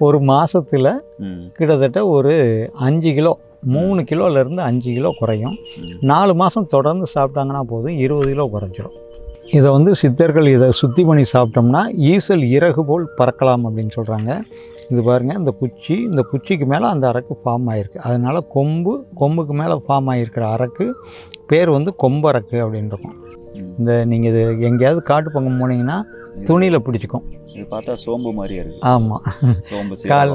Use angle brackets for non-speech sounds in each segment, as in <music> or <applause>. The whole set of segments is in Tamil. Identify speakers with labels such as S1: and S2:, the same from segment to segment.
S1: ஒரு மாசத்துல
S2: ம்,
S1: கிட்டத்தட்ட ஒரு அஞ்சு கிலோ மூணு கிலோலேருந்து அஞ்சு கிலோ குறையும். நாலு மாதம் தொடர்ந்து சாப்பிட்டாங்கன்னா போதும் இருபது கிலோ குறைஞ்சிரும். இதை வந்து சித்தர்கள் இதை சுத்தி பண்ணி சாப்பிட்டோம்னா ஈசல் இறகு போல் பறக்கலாம் அப்படின்னு சொல்கிறாங்க இது பாருங்கள் இந்த குச்சி இந்த குச்சிக்கு மேலே அந்த அரக்கு ஃபார்ம் ஆகிருக்கு அதனால் கொம்பு கொம்புக்கு மேலே ஃபார்ம் ஆகிருக்கிற அரக்கு பேர் வந்து கொம்பரக்கு அப்படின்னு இருக்கும்.
S2: ம்.
S1: இந்த நீங்கள் இது எங்கேயாவது காட்டு பக்கம் போனீங்கன்னா துணியில் பிடிச்சிக்கும்.
S2: இது பார்த்தா சோம்பு மாதிரியே இருக்கு.
S1: ஆமாம்
S2: சோம்பு <laughs>
S1: கால்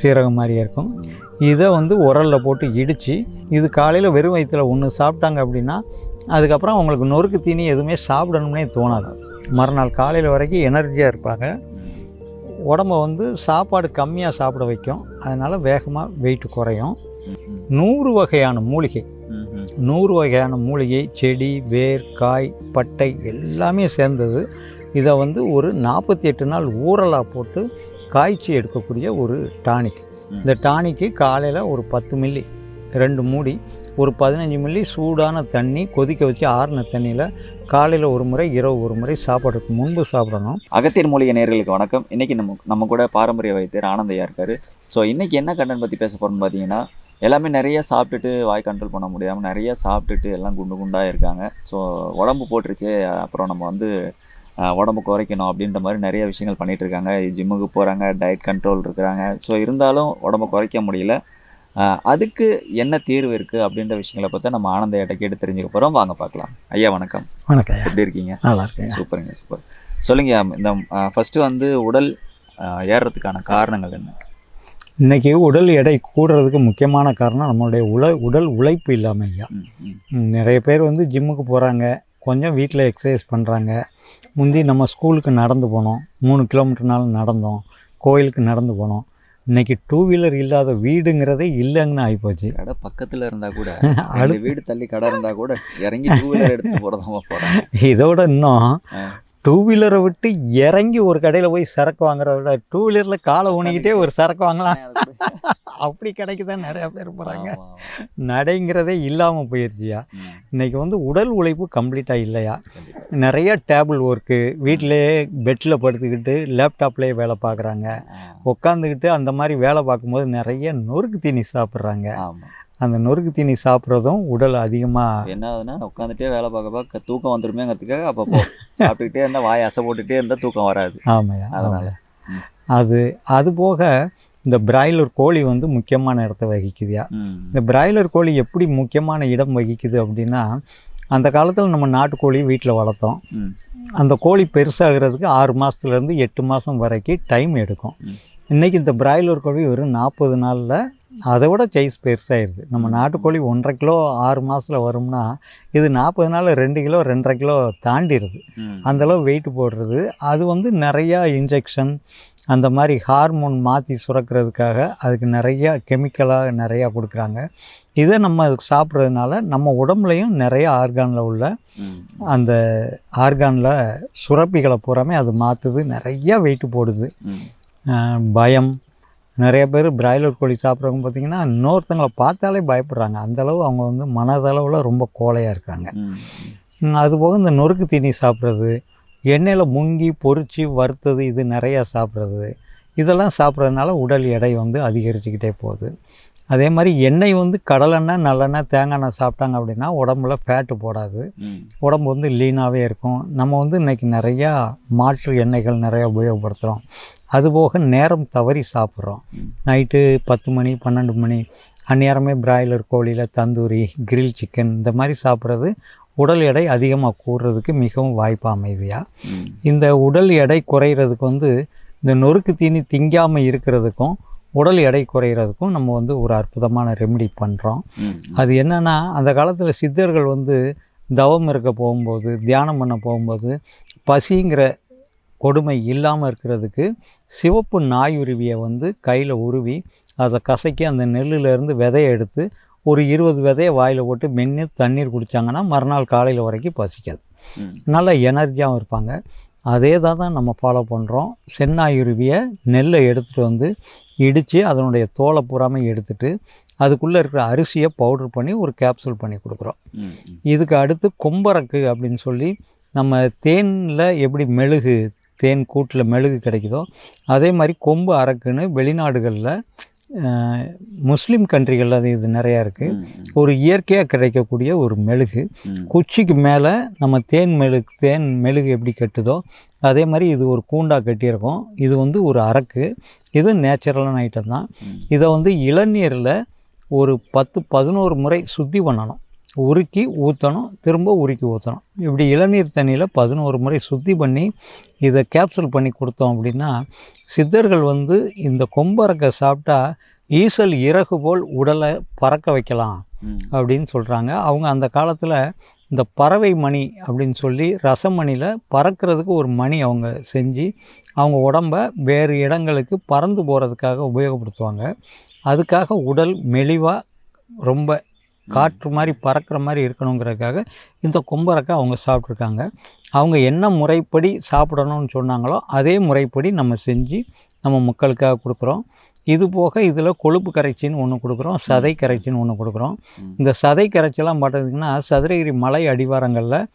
S2: சீரகம்.
S1: மாதிரியே இருக்கும். இதை வந்து உரலில் போட்டு இடித்து இது காலையில் வெறும் வயிற்றுல ஒன்று சாப்பிட்டாங்க அப்படின்னா அதுக்கப்புறம் அவங்களுக்கு நொறுக்கு தீனி எதுவுமே சாப்பிடணும்னே தோணாது. மறுநாள் காலையில் வரைக்கும் எனர்ஜியாக இருப்பாங்க. உடம்ப வந்து சாப்பாடு கம்மியாக சாப்பிட வைக்கும். அதனால் வேகமாக வெயிட் குறையும். நூறு வகையான மூலிகை. நூறு வகையான மூலிகை செடி வேர் காய் பட்டை எல்லாமே சேர்ந்தது. இதை வந்து ஒரு நாற்பத்தி எட்டு நாள் ஊறலாக போட்டு காய்ச்சி எடுக்கக்கூடிய ஒரு டானிக். இந்த டானிக்கு காலையில் ஒரு பத்து மில்லி ரெண்டு மூடி ஒரு பதினஞ்சு மில்லி சூடான தண்ணி கொதிக்க வச்சு ஆறின தண்ணியில் காலையில் ஒரு முறை இரவு ஒரு முறை சாப்பாடுக்கு முன்பு சாப்பிடணும்.
S2: அகத்தியர் மூலிகை நேயர்களுக்கு வணக்கம். இன்னைக்கு நம்ம நம்ம கூட பாரம்பரிய வைத்தியர் ஆனந்தையா இருக்காரு. ஸோ இன்னைக்கு என்ன கண்டன் பற்றி பேச போறோம்னு பார்த்தீங்கன்னா எல்லாமே நிறைய சாப்பிட்டுட்டு வாய் கண்ட்ரோல் பண்ண முடியாமல் நிறைய சாப்பிட்டுட்டு எல்லாம் குண்டு குண்டாக இருக்காங்க. ஸோ உடம்பு போட்டுருச்சு. அப்புறம் நம்ம வந்து உடம்பு குறைக்கணும் அப்படின்ற மாதிரி நிறைய விஷயங்கள் பண்ணிட்டு இருக்காங்க ஜிம்முக்கு போகிறாங்க டயட் கண்ட்ரோல் இருக்கிறாங்க. ஸோ இருந்தாலும் உடம்பை குறைக்க முடியல. அதுக்கு என்ன தீர்வு இருக்குது அப்படின்ற விஷயங்களை பற்றி நம்ம ஆனந்தையாட்ட கேட்டு தெரிஞ்சுக்க போகிறோம் வாங்க பார்க்கலாம். ஐயா வணக்கம்.
S1: வணக்கம்
S2: எப்படி இருக்கீங்க?
S1: நல்லா இருக்கேன்.
S2: சூப்பருங்க சூப்பர். சொல்லுங்க இந்த ஃபர்ஸ்ட் வந்து உடல் ஏறுறதுக்கான காரணங்கள் என்ன?
S1: இன்றைக்கி உடல் எடை கூடுறதுக்கு முக்கியமான காரணம் நம்மளுடைய உல உடல் உழைப்பு இல்லாமல் ஐயா. நிறைய பேர் வந்து ஜிம்முக்கு போகிறாங்க கொஞ்சம் வீட்டில் எக்ஸசைஸ் பண்ணுறாங்க முந்தி நம்ம ஸ்கூலுக்கு நடந்து போனோம். மூணு கிலோமீட்டர்னாலும் நடந்தோம். கோயிலுக்கு நடந்து போனோம். இன்றைக்கி டூ வீலர் இல்லாத வீடுங்கிறதே இல்லைங்கன்னு ஆகிப்போச்சு
S2: கடை பக்கத்துல இருந்தா கூட <laughs>
S1: அடுத்து-
S2: வீடு தள்ளி கடை இருந்தா கூட இறங்கி டூ வீலர் எடுத்து போறதாம போறாங்க. <laughs>
S1: இதோட இன்னும். டூ வீலரை விட்டு இறங்கி ஒரு கடையில் போய் சரக்கு வாங்குறத விட டூ வீலரில் காலை ஊனிக்கிட்டே ஒரு சரக்கு வாங்கலாம். அப்படி கடைக்கு தான் நிறையா பேர் போகிறாங்க நடைங்கிறதே இல்லாமல் போயிடுச்சியா இன்றைக்கி வந்து உடல் உழைப்பு கம்ப்ளீட்டாக இல்லையா. நிறைய டேபிள் ஒர்க்கு வீட்டிலேயே பெட்டில் படுத்துக்கிட்டு லேப்டாப்லேயே வேலை பார்க்குறாங்க. உட்காந்துக்கிட்டு அந்த மாதிரி வேலை பார்க்கும்போது நிறைய நொறுக்கு தீனி சாப்பிட்றாங்க. அந்த நொறுக்கு தீனி சாப்பிட்றதும் உடல் அதிகமாக
S2: என்ன ஆகுதுன்னா உட்காந்துட்டே வேலை பார்க்க பார்க்க தூக்கம் வந்துருமேங்கிறதுக்காக அப்பப்போ சாப்பிட்டுக்கிட்டே இருந்தா வாய் அசை போட்டுட்டே இருந்தா தூக்கம் வராது.
S1: ஆமையா
S2: அதனால.
S1: அது அது போக இந்த பிராய்லர் கோழி வந்து முக்கியமான இடத்த வகிக்குதுயா இந்த பிராய்லர் கோழி எப்படி முக்கியமான இடம் வகிக்குது அப்படின்னா அந்த காலத்தில் நம்ம நாட்டுக்கோழி வீட்டில் வளர்த்தோம். அந்த கோழி பெருசாகிறதுக்கு ஆறு மாதத்துலேருந்து எட்டு மாதம் வரைக்கும் டைம் எடுக்கும். இன்றைக்கி இந்த பிராய்லர் கோழி வெறும் நாற்பது நாளில் அதை விட சைஸ் பெருசாகிடுது நம்ம. நாட்டுக்கோழி ஒன்றரை கிலோ ஆறு மாதத்தில் வரும்னா இது நாற்பது நாளில் ரெண்டு கிலோ ரெண்டரை கிலோ தாண்டிடுது. அந்தளவு வெயிட் போடுறது. அது வந்து நிறையா இன்ஜெக்ஷன் அந்த மாதிரி ஹார்மோன் மாற்றி சுரக்கிறதுக்காக அதுக்கு நிறையா கெமிக்கலாக நிறையா கொடுக்குறாங்க. இதை நம்ம அதுக்கு சாப்பிட்றதுனால நம்ம உடம்புலையும் நிறைய ஆர்கானில் உள்ள அந்த ஆர்கானில் சுரப்பிகளை பூராமே அது மாற்றுது நிறையா வெயிட் போடுது. பயம் நிறைய பேர் பிராய்லர் கோழி சாப்பிட்றவங்க பார்த்திங்கன்னா இன்னொருத்தங்களை பார்த்தாலே பயப்படுறாங்க. அந்தளவு அவங்க வந்து மனதளவில் ரொம்ப கோழையாக இருக்காங்க. அதுபோக இந்த நொறுக்கு தீனி சாப்பிட்றது எண்ணெயில் முங்கி பொரிச்சு வறுத்தது இது நிறையா சாப்பிட்றது இதெல்லாம் சாப்பிட்றதுனால உடல் எடை வந்து அதிகரிச்சுக்கிட்டே போகுது. அதே மாதிரி எண்ணெய் வந்து கடலெண்ணெய் நல்லெண்ணெய் தேங்காய் எண்ணெய் சாப்பிட்டாங்க அப்படின்னா உடம்புல ஃபேட்டு போடாது. உடம்பு வந்து லீனாகவே இருக்கும். நம்ம வந்து இன்றைக்கி நிறையா மாற்று எண்ணெய்கள் நிறையா உபயோகப்படுத்துகிறோம் அதுபோக நேரம் தவறி சாப்பிட்றோம். நைட்டு பத்து மணி பன்னெண்டு மணி அந்நேரமே பிராய்லர் கோழியில் தந்தூரி கிரில் சிக்கன் இந்த மாதிரி சாப்பிட்றது உடல் எடை அதிகமாக கூடுறதுக்கு மிகவும் வாய்ப்பு அமைதியா.
S2: ம்,
S1: இந்த உடல் எடை குறையிறதுக்கு வந்து இந்த நொறுக்கு தீனி திங்காமல் இருக்கிறதுக்கும் உடல் எடை குறையிறதுக்கும் நம்ம வந்து ஒரு அற்புதமான ரெமெடி பண்ணுறோம் அது என்னன்னா அந்த காலத்தில் சித்தர்கள் வந்து தவம் இருக்க போகும்போது தியானம் பண்ண போகும்போது பசிங்கிற கொடுமை இல்லாமல் இருக்கிறதுக்கு சிவப்பு நாயுருவியை வந்து கையில் உருவி அதை கசக்கி அந்த நெல்லுலேருந்து விதையை எடுத்து ஒரு இருபது விதையை வாயில் போட்டு மென்று தண்ணீர் குடித்தாங்கன்னா மறுநாள் காலையில் வரைக்கும் பசிக்காது. நல்ல எனர்ஜியாகவும் இருப்பாங்க. அதே தான் தான் நம்ம ஃபாலோ பண்ணுறோம் செந்நாயுருவியை நெல்லை எடுத்துகிட்டு வந்து இடித்து அதனுடைய தோலை பூராமே எடுத்துட்டு அதுக்குள்ளே இருக்கிற அரிசியை பவுடர் பண்ணி ஒரு கேப்சூல் பண்ணி கொடுக்குறோம். இதுக்கு அடுத்து கொம்பரக்கு அப்படின்னு சொல்லி நம்ம தேனில் எப்படி மெழுகு தேன் கூட்டில் மெழுகு கிடைக்குதோ அதே மாதிரி கொம்பு அரக்குன்னு வெளிநாடுகளில் முஸ்லீம் கண்ட்ரிகளில் அது இது நிறையா இருக்குது ஒரு இயற்கையாக கிடைக்கக்கூடிய ஒரு மெழுகு. குச்சிக்கு மேலே நம்ம தேன் மெழுகு தேன் மெழுகு எப்படி கட்டுதோ அதே மாதிரி இது ஒரு கூண்டா கட்டியிருக்கோம். இது வந்து ஒரு அரக்கு. இது நேச்சுரலான ஐட்டம் தான். இதை வந்து இளநீரில் ஒரு பத்து பதினோரு முறை சுத்தி பண்ணணும். உருக்கி ஊற்றணும் திரும்ப உருக்கி ஊற்றணும் இப்படி இளநீர் தண்ணியில் பதினோரு முறை சுத்தி பண்ணி இதை கேப்சூல் பண்ணி கொடுத்தோம் அப்படின்னா சித்தர்கள் வந்து இந்த கொம்பரக்கை சாப்பிட்டா ஈசல் இறகு போல் உடலை பறக்க வைக்கலாம். அப்படின்னு சொல்கிறாங்க அவங்க அந்த காலத்தில் இந்த பறவை மணி அப்படின்னு சொல்லி ரசமணியில் பறக்கிறதுக்கு ஒரு மணி அவங்க செஞ்சு அவங்க உடம்ப வேறு இடங்களுக்கு பறந்து போகிறதுக்காக உபயோகப்படுத்துவாங்க. அதுக்காக உடல் மெலிவாக ரொம்ப காற்று மாதிரி பறக்கிற மாதிரி இருக்கணுங்கிறதுக்காக இந்த கொம்பரக்கை அவங்க சாப்பிட்ருக்காங்க. அவங்க என்ன முறைப்படி சாப்பிடணும்னு சொன்னாங்களோ அதே முறைப்படி நம்ம செஞ்சு நம்ம மக்களுக்காக கொடுக்குறோம். இது போக இதில் கொழுப்பு கரைச்சின்னு ஒன்று கொடுக்குறோம் சதை கரைச்சின்னு ஒன்று கொடுக்குறோம். இந்த சதை கரைச்சலாம் பார்த்தீங்கன்னா சதுரகிரி மலை அடிவாரங்களில்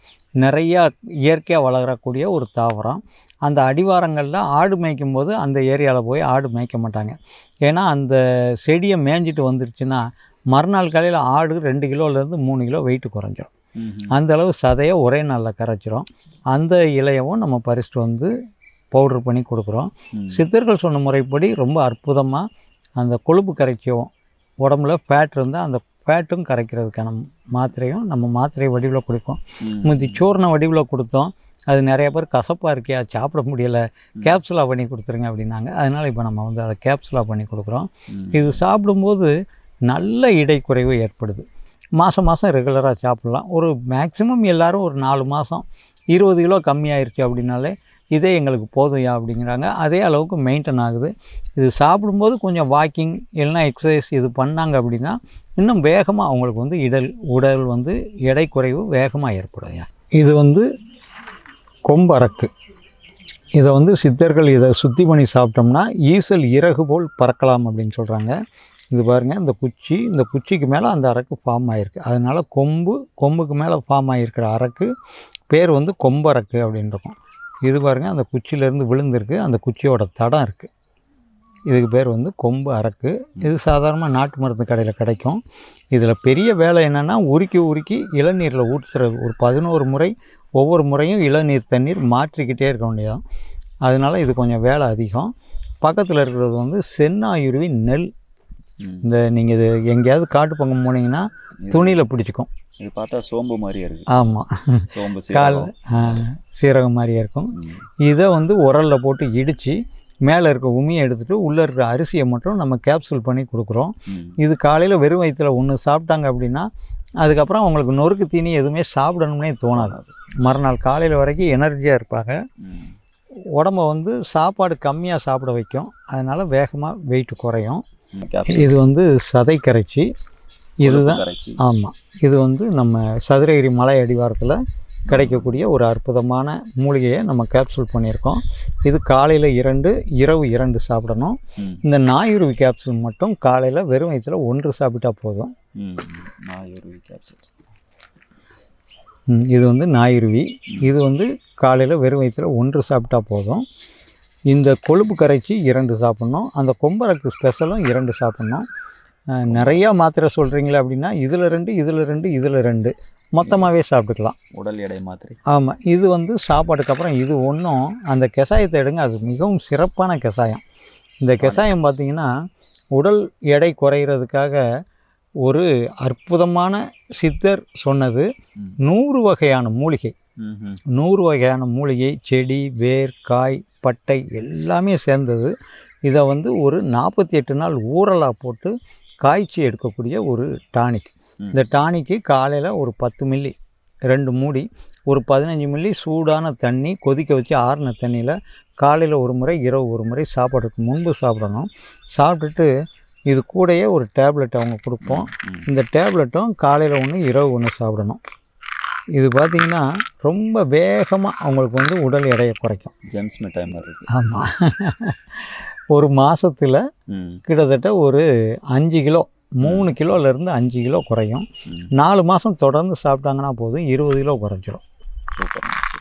S1: நிறையா இயற்கையாக வளரக்கூடிய ஒரு தாவரம். அந்த அடிவாரங்களில் ஆடு மேய்க்கும் போது அந்த ஏரியாவில் போய் ஆடு மேய்க்க மாட்டாங்க. ஏன்னா அந்த செடியை மேய்ஞ்சிட்டு வந்துருச்சுன்னா மறுநாள் காலையில் ஆடு ரெண்டு கிலோலேருந்து மூணு கிலோ வெயிட் குறைஞ்சிரும்
S2: ம், ம்.
S1: அந்த அளவு சதையை ஒரே நாளில் கரைச்சிரும் அந்த இலையவும் நம்ம பறிச்சுட்டு வந்து பவுடர் பண்ணி கொடுக்குறோம். சித்தர்கள் சொன்ன முறைப்படி ரொம்ப அற்புதமாக அந்த கொழுப்பு கரைச்சியும் உடம்புல ஃபேட் இருந்தால் அந்த ஃபேட்டும் கரைக்கிறதுக்கான மாத்திரையும் நம்ம மாத்திரை வடிவில் கொடுப்போம்
S2: ம்.
S1: முந்தி சூர்ண வடிவில் கொடுத்தோம் அது நிறைய பேர் கசப்பாக இருக்கியா சாப்பிட முடியல கேப்சுலாக பண்ணி கொடுத்துருங்க அப்படின்னாங்க அதனால் இப்போ நம்ம வந்து அதை கேப்சுலாக பண்ணி கொடுக்குறோம். இது சாப்பிடும்போது நல்ல இடை குறைவு ஏற்படுது மாதம் மாதம் ரெகுலராக சாப்பிட்லாம். ஒரு மேக்ஸிமம் எல்லாரும் ஒரு நாலு மாதம் இருபது கிலோ கம்மியாயிருச்சு அப்படின்னாலே இதே எங்களுக்கு போதும்யா அப்படிங்கிறாங்க. அதே அளவுக்கு மெயின்டைன் ஆகுது. இது சாப்பிடும்போது கொஞ்சம் வாக்கிங் இல்லைன்னா எக்ஸசைஸ் இது பண்ணாங்க அப்படின்னா இன்னும் வேகமாக அவங்களுக்கு வந்து இடல் உடல் வந்து எடை குறைவு வேகமாக ஏற்படும்யா இது வந்து கொம்பரக்கு இதை வந்து சித்தர்கள் இதை சுத்தி பண்ணி சாப்பிட்டோம்னா ஈசல் இறகு போல் பறக்கலாம் அப்படின்னு சொல்கிறாங்க இது பாருங்கள் இந்த குச்சி இந்த குச்சிக்கு மேலே அந்த அரக்கு ஃபார்ம் ஆகிருக்கு அதனால் கொம்பு கொம்புக்கு மேலே ஃபார்ம் ஆகிருக்கிற அரக்கு பேர் வந்து கொம்பரக்கு அப்படின்னு அப்படின்றக்கும் இது பாருங்கள் அந்த குச்சியிலேருந்து விழுந்திருக்கு. அந்த குச்சியோட தடம் இருக்குது இதுக்கு பேர் வந்து கொம்பு அரக்கு. இது சாதாரணமாக நாட்டு மருந்து கடையில் கிடைக்கும். இதில் பெரிய வேலை என்னென்னா உருக்கி உருக்கி இளநீரில் ஊற்றுறது ஒரு பதினோரு முறை ஒவ்வொரு முறையும் இளநீர் தண்ணீர் மாற்றிக்கிட்டே இருக்க வேண்டியதான் அதனால் இது கொஞ்சம் வேலை அதிகம். பக்கத்தில் இருக்கிறது வந்து சென்னாயுருவி நெல். இந்த நீங்கள் இது எங்கேயாவது காட்டு பக்கம் போனீங்கன்னா துணியில் பிடிச்சிக்கும்
S2: இது பார்த்தா சோம்பு மாதிரியா இருக்கு
S1: ஆமாம்
S2: சோம்பு
S1: கால்
S2: சீரகம்.
S1: மாதிரியே இருக்கும். இதை வந்து உரலில் போட்டு இடித்து மேலே இருக்க உமியை எடுத்துகிட்டு உள்ளே இருக்கிற அரிசியை மட்டும் நம்ம கேப்சூல் பண்ணி கொடுக்குறோம். இது காலையில் வெறும் வயிற்றில் ஒன்று சாப்பிட்டாங்க அப்படின்னா அதுக்கப்புறம் அவங்களுக்கு நொறுக்கு தீனி எதுவுமே சாப்பிடணும்னே தோணாது மறுநாள் காலையில் வரைக்கும் எனர்ஜியாக இருப்பாங்க. உடம்ப வந்து சாப்பாடு கம்மியாக சாப்பிட வைக்கும் அதனால் வேகமாக வெயிட் குறையும். இது வந்து சதை கரைச்சி இதுதான். ஆமாம் இது வந்து நம்ம சதுரகிரி மலை அடிவாரத்தில் கிடைக்கக்கூடிய ஒரு அற்புதமான மூலிகையை நம்ம கேப்சூல் பண்ணியிருக்கோம் இது காலையில் இரண்டு இரவு இரண்டு சாப்பிடணும். இந்த நாயுருவி கேப்சூல் மட்டும் காலையில் வெறும் வயிற்றில் ஒன்று சாப்பிட்டா போதும்.
S2: நாயுருவி.
S1: ம், இது வந்து நாயுருவி இது வந்து காலையில் வெறும் வயிற்றில் ஒன்று சாப்பிட்டா போதும் இந்த கொழுப்பு கரைச்சி இரண்டு சாப்பிட்ணும். அந்த கொம்பரக்கு ஸ்பெஷலும் இரண்டு சாப்பிட்ணும். நிறையா மாத்திரை சொல்கிறீங்களே அப்படின்னா இதில் ரெண்டு இதில் ரெண்டு இதில் ரெண்டு. மொத்தமாகவே சாப்பிட்டுக்கலாம்.
S2: உடல் எடை மாத்திரை.
S1: ஆமாம் இது வந்து சாப்பாட்டுக்கு அப்புறம் இது ஒன்றும் அந்த கஷாயத்தை எடுங்க. அது மிகவும் சிறப்பான கஷாயம் இந்த கஷாயம் பார்த்தீங்கன்னா உடல் எடை குறைகிறதுக்காக ஒரு அற்புதமான சித்தர் சொன்னது. நூறு வகையான மூலிகை. நூறு வகையான மூலிகை செடி வேர் காய் பட்டை எல்லாமே சேர்ந்தது. இதை வந்து ஒரு நாற்பத்தி எட்டு நாள் ஊறலாக போட்டு காய்ச்சி எடுக்கக்கூடிய ஒரு டானிக். இந்த டானிக்கு காலையில் ஒரு பத்து மில்லி ரெண்டு மூடி ஒரு பதினஞ்சு மில்லி சூடான தண்ணி கொதிக்க வச்சு ஆறின தண்ணியில் காலையில் ஒரு முறை இரவு ஒரு முறை சாப்பாட்டுக்கு முன்பு சாப்பிடணும். சாப்பிட்டுட்டு இது கூடயே ஒரு டேப்லெட் அவங்க கொடுப்போம். இந்த டேப்லெட்டும் காலையில் ஒன்று இரவு ஒன்று சாப்பிடணும். இது பார்த்திங்கன்னா ரொம்ப வேகமாக அவங்களுக்கு வந்து உடல் எடையை குறைக்கும்.
S2: ஜெம்ஸ் மிட்டாய் மாதிரி இருக்கு.
S1: ஆமாம் ஒரு மாதத்தில். கிட்டத்தட்ட ஒரு அஞ்சு கிலோ மூணு கிலோலேருந்து அஞ்சு கிலோ குறையும். நாலு மாதம் தொடர்ந்து சாப்பிட்டாங்கன்னா போதும் இருபது கிலோ குறைஞ்சிரும்.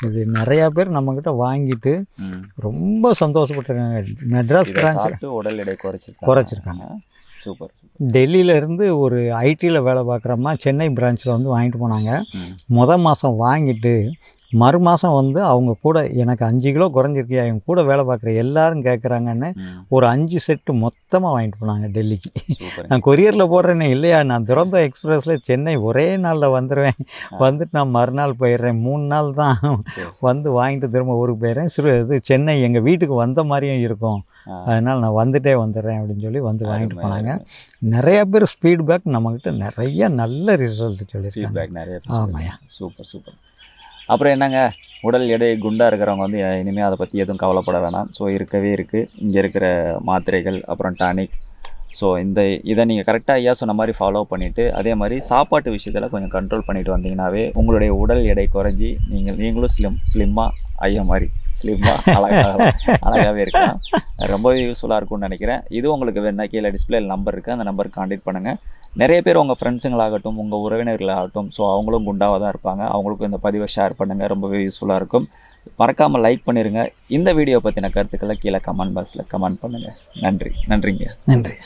S1: இது நிறையா பேர் நம்மக்கிட்ட வாங்கிட்டு. ரொம்ப சந்தோஷப்பட்டிருக்காங்க மெட்ராஸ்
S2: உடல் எடை குறைச்சிருக்காங்க.
S1: குறைச்சிருக்காங்க.
S2: சூப்பர்
S1: டெல்லியில இருந்து ஒரு ஐடியில் வேலை பார்க்குறம்மா சென்னை பிரான்ச்சில் வந்து வாங்கிட்டு போனாங்க
S2: ம்.
S1: முத மாதம் வாங்கிட்டு மறு மாதம் வந்து அவங்க கூட எனக்கு அஞ்சு கிலோ குறைஞ்சிருக்கியா இவங்க கூட வேலை பார்க்குற எல்லாரும் கேட்குறாங்கன்னு. ஒரு அஞ்சு செட்டு மொத்தமாக வாங்கிட்டு போனாங்க டெல்லிக்கு நான் கொரியரில் போடுறேனே இல்லையா நான் துரந்தோ எக்ஸ்பிரஸில் சென்னை ஒரே நாளில் வந்துடுவேன் வந்துட்டு நான் மறுநாள் போயிடுறேன் மூணு நாள் தான். வந்து வாங்கிட்டு திரும்ப ஊருக்கு போயிடுறேன் சிறு இது சென்னை எங்கள் வீட்டுக்கு வந்த மாதிரியும் இருக்கும். அதனால் நான் வந்துட்டே வந்துடுறேன் அப்படின்னு சொல்லி வந்து வாங்கிட்டு போனாங்க. நிறைய பேர் ஃபீட்பேக் நம்மக்கிட்ட நிறைய நல்ல ரிசல்ட் சொல்லியிருக்காங்க
S2: ஃபீட்பேக் நிறைய. சொல்லுங்க. சூப்பர் சூப்பர் அப்புறம் என்னங்க? உடல் எடை குண்டாக இருக்கிறவங்க வந்து இனிமேல் அதை பற்றி எதுவும் கவலைப்பட வேணாம். ஸோ இருக்கவே இருக்குது இங்கே இருக்கிற மாத்திரைகள் அப்புறம் டானிக் ஸோ இந்த இதை நீங்கள் கரெக்டாக ஐயா சொன்ன மாதிரி ஃபாலோ பண்ணிவிட்டு அதே மாதிரி சாப்பாட்டு விஷயத்தில் கொஞ்சம் கண்ட்ரோல் பண்ணிட்டு வந்தீங்கன்னாவே உங்களுடைய உடல் எடை குறைஞ்சி நீங்கள் நீங்களும் ஸ்லிம் ஸ்லிம்மாக ஐயா மாதிரி ஸ்லிம்மாக அழகாக அழகாகவே இருக்கலாம். ரொம்பவே யூஸ்ஃபுல்லாக இருக்கும்னு நினைக்கிறேன். இது உங்களுக்கு வேணா கீழே டிஸ்பிளேல நம்பர் இருக்குது அந்த நம்பருக்கு காண்டாக்ட் பண்ணுங்கள் நிறைய பேர் உங்கள் ஃப்ரெண்ட்ஸுங்களாகட்டும் உங்கள் உறவினர்களாகட்டும் ஸோ அவங்களும் குண்டாக தான் இருப்பாங்க. அவங்களுக்கும் இந்த பதிவை ஷேர் பண்ணுங்கள் ரொம்பவே யூஸ்ஃபுல்லாக இருக்கும். மறக்காமல் லைக் பண்ணிடுங்க இந்த வீடியோ பற்றின கருத்துக்களை கீழே கமெண்ட் பாக்ஸில் கமெண்ட் பண்ணுங்கள் நன்றி. நன்றிங்க.
S1: நன்றி